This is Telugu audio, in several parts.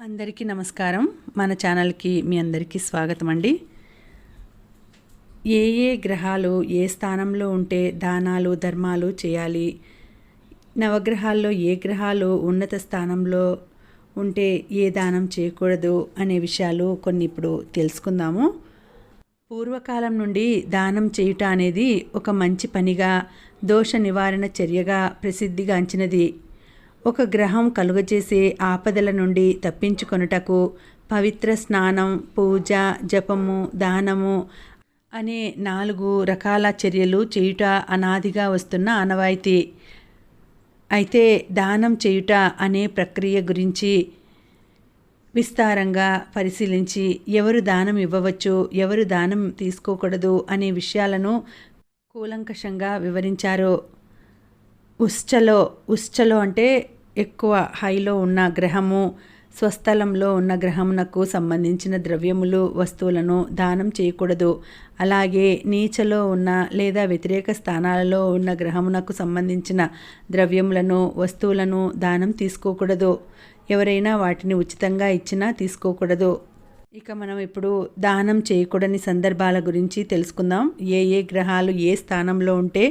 అందరికీ నమస్కారం. మన ఛానల్కి మీ అందరికీ స్వాగతం అండి. ఏ ఏ గ్రహాలు ఏ స్థానంలో ఉంటే దానాలు ధర్మాలు చేయాలి? నవగ్రహాల్లో ఏ గ్రహాలు ఉన్నత స్థానంలో ఉంటే ఏ దానం చేయకూడదు అనే విషయాలు కొన్ని ఇప్పుడు తెలుసుకుందాము. పూర్వకాలం నుండి దానం చేయుట అనేది ఒక మంచి పనిగా దోష నివారణ చర్యగా ప్రసిద్ధిగాంచినది. ఒక గ్రహం కలుగజేసే ఆపదల నుండి తప్పించుకొనుటకు పవిత్ర స్నానం పూజ జపము దానము అనే నాలుగు రకాల చర్యలు చేయుట అనాదిగా వస్తున్న ఆనవాయితీ. అయితే దానం చేయుట అనే ప్రక్రియ గురించి విస్తారంగా పరిశీలించి ఎవరు దానం ఇవ్వవచ్చు ఎవరు దానం తీసుకోకూడదు అనే విషయాలను కూలంకషంగా వివరించారు. ఉశ్చలో ఉశ్చలో అంటే ఎక్కువ హైలో ఉన్న గ్రహము స్వస్థలంలో ఉన్న గ్రహమునకు సంబంధించిన ద్రవ్యములు వస్తువులను దానం చేయకూడదు. అలాగే నీచలో ఉన్న లేదా వ్యతిరేక స్థానాలలో ఉన్న గ్రహమునకు సంబంధించిన ద్రవ్యములను వస్తువులను దానం తీసుకోకూడదు. ఎవరైనా వాటిని ఉచితంగా ఇచ్చినా తీసుకోకూడదు. ఇక మనం ఇప్పుడు దానం చేయకూడని సందర్భాల గురించి తెలుసుకుందాం. ఏ ఏ గ్రహాలు ఏ స్థానంలో ఉంటే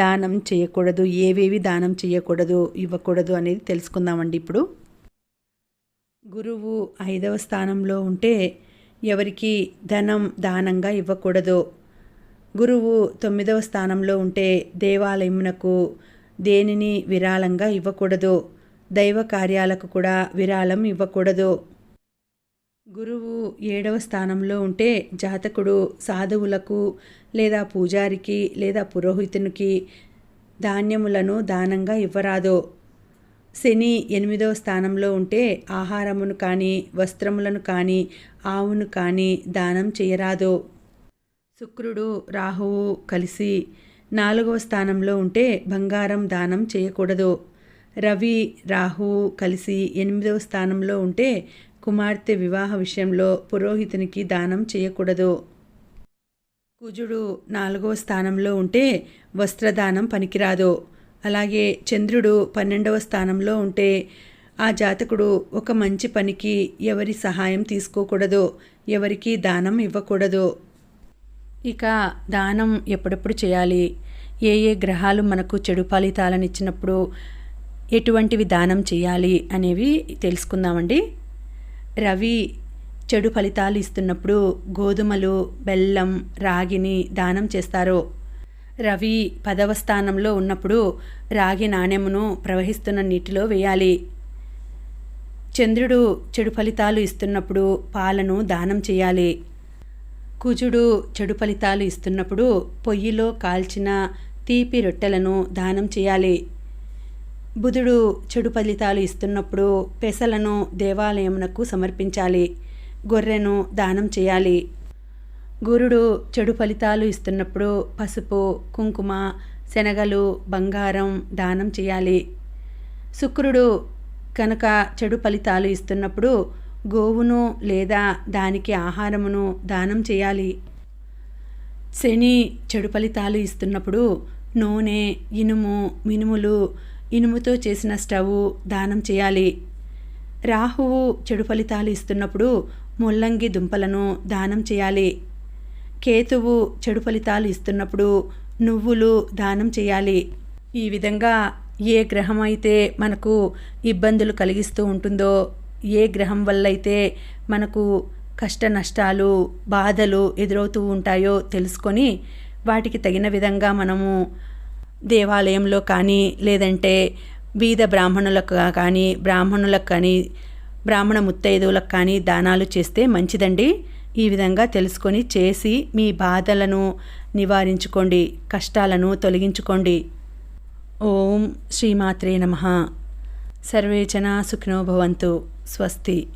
దానం చేయకూడదు ఏవేవి దానం చేయకూడదు ఇవ్వకూడదు అనేది తెలుసుకుందామండి ఇప్పుడు. గురువు ఐదవ స్థానంలో ఉంటే ఎవరికి ధనం దానంగా ఇవ్వకూడదు. గురువు తొమ్మిదవ స్థానంలో ఉంటే దేవాలయమునకు దేనిని విరాళంగా ఇవ్వకూడదు. దైవ కార్యాలకు కూడా విరాళం ఇవ్వకూడదు. గురువు ఏడవ స్థానంలో ఉంటే జాతకుడు సాధువులకు లేదా పూజారికి లేదా పురోహితునికి ధాన్యములను దానంగా ఇవ్వరాదో. శని ఎనిమిదవ స్థానంలో ఉంటే ఆహారమును కానీ వస్త్రములను కానీ ఆవును కానీ దానం చేయరాదు. శుక్రుడు రాహువు కలిసి నాలుగవ స్థానంలో ఉంటే బంగారం దానం చేయకూడదు. రవి రాహువు కలిసి ఎనిమిదవ స్థానంలో ఉంటే కుమార్తె వివాహ విషయంలో పురోహితునికి దానం చేయకూడదు. కుజుడు నాలుగవ స్థానంలో ఉంటే వస్త్రదానం పనికిరాదు. అలాగే చంద్రుడు పన్నెండవ స్థానంలో ఉంటే ఆ జాతకుడు ఒక మంచి పనికి ఎవరి సహాయం తీసుకోకూడదు. ఎవరికి దానం ఇవ్వకూడదు. ఇక దానం ఎప్పుడెప్పుడు చేయాలి? ఏ ఏ గ్రహాలు మనకు చెడు ఫలితాలనిచ్చినప్పుడు ఎటువంటివి దానం చేయాలి అనేవి తెలుసుకుందామండి. రవి చెడు ఫలితాలు ఇస్తున్నప్పుడు గోధుమలు బెల్లం రాగిని దానం చేస్తారు. రవి పదవ స్థానంలో ఉన్నప్పుడు రాగి నాణెమును ప్రవహిస్తున్న నీటిలో వేయాలి. చంద్రుడు చెడు ఫలితాలు ఇస్తున్నప్పుడు పాలను దానం చేయాలి. కుజుడు చెడు ఫలితాలు ఇస్తున్నప్పుడు పొయ్యిలో కాల్చిన తీపి రొట్టెలను దానం చేయాలి. బుధుడు చెడు ఫలితాలు ఇస్తున్నప్పుడు పెసలను దేవాలయమునకు సమర్పించాలి గొర్రెను దానం చేయాలి. గురుడు చెడు ఫలితాలు ఇస్తున్నప్పుడు పసుపు కుంకుమ శనగలు బంగారం దానం చేయాలి. శుక్రుడు కనుక చెడు ఫలితాలు ఇస్తున్నప్పుడు గోవును లేదా దానికి ఆహారమును దానం చేయాలి. శని చెడు ఫలితాలు ఇస్తున్నప్పుడు నూనె ఇనుము మినుములు ఇనుముతో చేసిన స్టవ్ దానం చేయాలి. రాహువు చెడు ఫలితాలు ఇస్తున్నప్పుడు ముల్లంగి దుంపలను దానం చేయాలి. కేతువు చెడు ఫలితాలు ఇస్తున్నప్పుడు నువ్వులు దానం చేయాలి. ఈ విధంగా ఏ గ్రహం అయితే మనకు ఇబ్బందులు కలిగిస్తూ ఉంటుందో ఏ గ్రహం వల్ల అయితే మనకు కష్ట నష్టాలు బాధలు ఎదురవుతూ ఉంటాయో తెలుసుకొని వాటికి తగిన విధంగా మనము దేవాలయంలో కానీ లేదంటే బీద బ్రాహ్మణులకు కానీ బ్రాహ్మణులకు కానీ బ్రాహ్మణ ముత్తైదువులకు కానీ దానాలు చేస్తే మంచిదండి. ఈ విధంగా తెలుసుకొని చేసి మీ బాధలను నివారించుకోండి కష్టాలను తొలగించుకోండి. ఓం శ్రీమాత్రే నమ. సర్వే జనా సుఖినో భవంతు. స్వస్తి.